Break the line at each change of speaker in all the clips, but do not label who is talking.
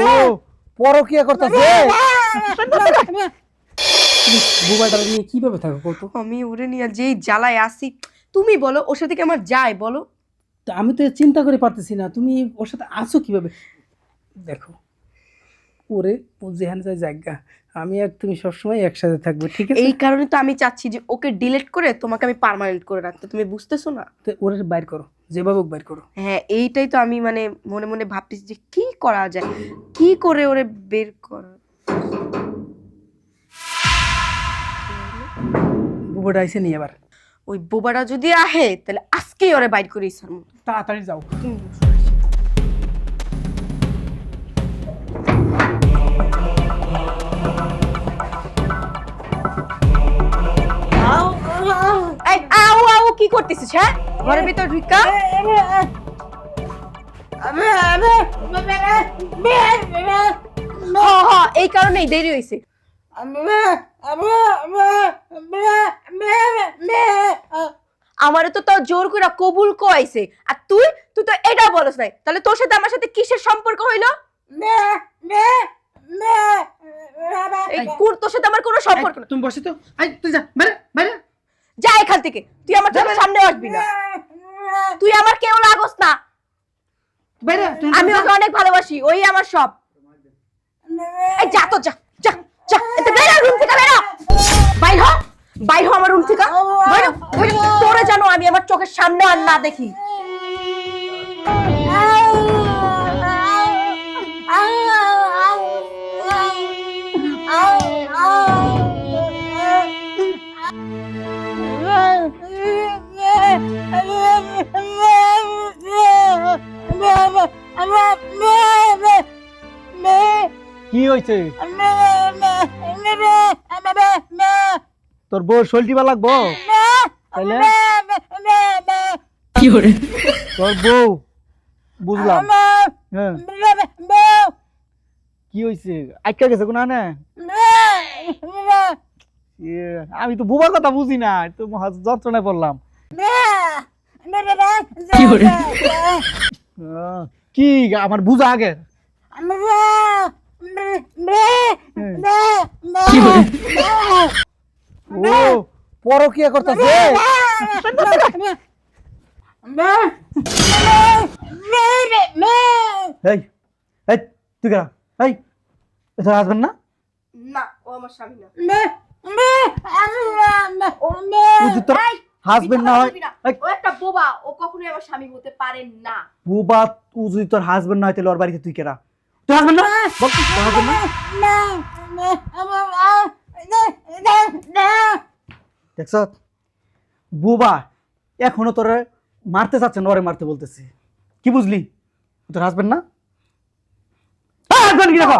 ও পরকিয়া করতেছে? বুবাটা নিয়ে কীভাবে থাকো কত
আমি ওরে নিয়ে যেই জ্বালায় আসি তুমি বলো ওর সাথে কি আমার যায় বলো?
তা আমি তো চিন্তা করে পারতেছি না তুমি ওর সাথে আছো কীভাবে? দেখো ওরে ও যেখানে যায় জায়গা। আমি আর তুমি সবসময় একসাথে থাকব ঠিক আছে?
এই কারণে তো আমি চাচ্ছি যে ওকে ডিলিট করে তোমাকে আমি পার্মানেন্ট করে রাখতে। তুমি বুঝতেছো না?
তো ওরে বাইর করো যেভাবে হোক বাইর করো।
হ্যাঁ এইটাই তো আমি মানে মনে মনে ভাবতেছি যে কি করা যায়? কি করে ওরে বের করা?
বুবাটা আইসে নিয়ে এবার
ওই বোবাটা যদি আহে তাহলে আজকেই ওরে বাইর করে মতো
তাড়াতাড়ি যাও।
কি করতেছিস হ্যাঁ ঘরের ভিতর ঢুকা এই কারণেই দেরি হয়েছে আমারে তো তোর জোর করে কবুল কইছে আর তুই তুই তো এটা বলস নাই তাহলে তোর সাথে আমার সাথে কিসের সম্পর্ক হইল এই কুর তোর সাথে আমার কোনো সম্পর্ক না
তুমি বসে তো আই তুই যা বাইরে বাইরে
যা এখান থেকে। তুই আমার চোখের সামনে আসবি না। তুই আমার কেউ লাগোস না। আমি ওকে অনেক ভালোবাসি ওই আমার সব। এই যা তো যা যা যা। এতে বেরো রুম থেকে বেরো বাইর হ বাইর হ আমার রুম থেকে। তোরে জানো আমি আমার চোখের সামনে আর না দেখি।
কি হয়েছে তোর বউ শৈলটিবা লাগবো তাইলে তোর বউ বুঝলাম হ্যাঁ কি হয়েছে আটকা গেছে কোন না ইয়ে, আমি তো বুবার কথা বুঝি না তো মহা যন্ত্রণায় পড়লাম কি আমার বুঝা আগে?
ও পরকিয়া করতেছে।
এই এই তুই কেনা এই এটা আসবেন না?
না ও আমার স্বামী না।
হাজবেন্ড না হয়।
বোবা ও কখনোই আমার স্বামী হতে পারে না।
বুবা তুই যদি তোর হাজবেন্ড না হয় তাহলে ওর বাড়িতে তুই কেনা তুই হাজবেন্ড না? বল তোর হাজবেন্ড না? দেখছ? বুবা এখনও তোরে মারতে চাচ্ছে না ওরে মারতে বলতেছে। কি বুঝলি? তোর হাজবেন্ড না? হাজবেন্ড কি দেখো?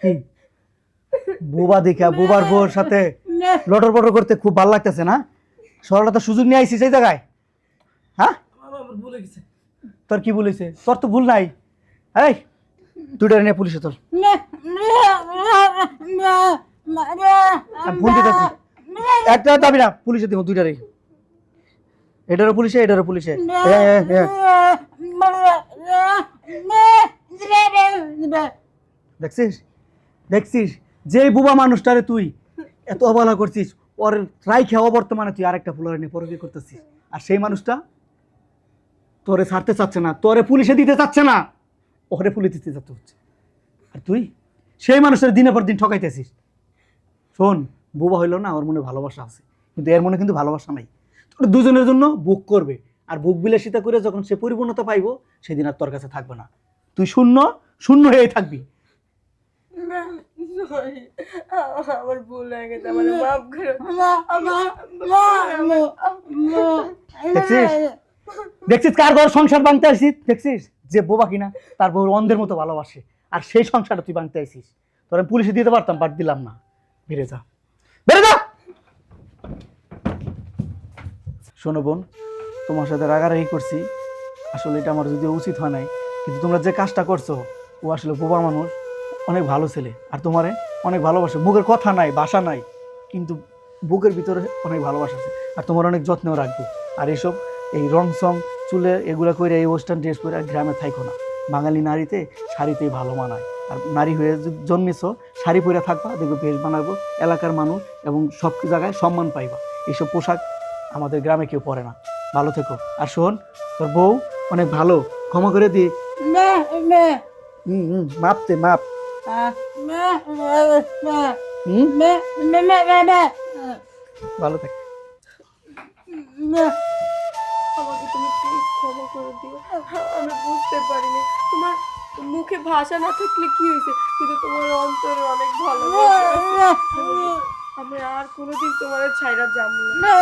কি? বুবা দেখা বুবার বউর সাথে লটর পটর করতে খুব ভালো লাগতেছে না সরলতা সুযোগ নিয়ে আইসিস এই জায়গায় হ্যাঁ তোর কি বলেছে তোর তো ভুল নাই এই দুইটা নিয়ে পুলিশে তোর ফোন দিতেছি একটা দাবি না পুলিশে দিব দুইটারই এটারও পুলিশে এটারও পুলিশে। দেখছিস দেখছিস যে বুবা মানুষটারে তুই এত অবহেলা করছিস, ওর রাই খেওয়া বর্তমানে তুই আরেকটা ফুলারে নিয়ে পরকি করতেছিস। আর সেই মানুষটা তোরে ছাড়তে চাচ্ছে না, তোরে পুলিশে দিতে চাচ্ছে না, ওরে পুলিশ দিতে চাচ্ছে হচ্ছে। আর তুই সেই মানুষের দিনের পর দিন ঠকাইতেছিস। শোন, বুবা হইল না, ওর মনে ভালোবাসা আছে, কিন্তু এর মনে কিন্তু ভালোবাসা নাই। তোর দুজনের জন্য বুক করবে, আর বুক বিলাসিতা করে যখন সে পরিপূর্ণতা পাইবো, সেদিন আর তোর কাছে থাকবে না। তুই শূন্য শূন্য হয়ে থাকবি।
আমার ভুল হয়ে গেছে আমার মাফ করে।
দেখছিস? দেখছিস কার ঘর সংসার ভাঙতে আসিস? দেখছিস? যে বোবা কিনা তার বউর অন্ধের মতো ভালোবাসে। আর সেই সংসারটা তুই ভাঙতে আসিস। তোর আমি পুলিশে দিতে পারতাম বাট দিলাম না। বেড়ে যা। বেড়ে যা! শোনো বোন তোমার সাথে রাগারাগি করছি। আসলে এটা আমার যদিও উচিত হয় নাই কিন্তু তোমরা যে কাজটা করছ ও আসলে বোবা মানুষ। অনেক ভালো ছেলে। আর তোমারে অনেক ভালোবাসে। মুখের কথা নাই বাসা নাই কিন্তু বুকের ভিতরে অনেক ভালোবাসা আছে। আর তোমার অনেক যত্নেও রাখবে। আর এসব এই রং সং চুলে এগুলা করে এই ওয়েস্টার্ন ড্রেস আর গ্রামে থাইকো না। বাঙালি নারীতে শাড়িতেই ভালো মানায়। আর নারী হয়ে জন্মেছ শাড়ি পরে থাকবা দেখবে বেশ বানাবো এলাকার মানুষ এবং সব জায়গায় সম্মান পাইবা। এইসব পোশাক আমাদের গ্রামে কেউ পরে না। ভালো থেকো। আর শোন তোর বউ অনেক ভালো। ক্ষমা করে দি। হুম হুম মাপতে মাপ। ভালো থাক।
আমাকে তুমি প্লিজ ক্ষমা করে দিও। আমি বুঝতে পারিনি। তোমার মুখে ভাষা না থাকলে কি হয়েছে? কিন্তু তোমার অন্তরে অনেক ভালো আমি আর কোনোদিন তোমার ছাইরা যাব না।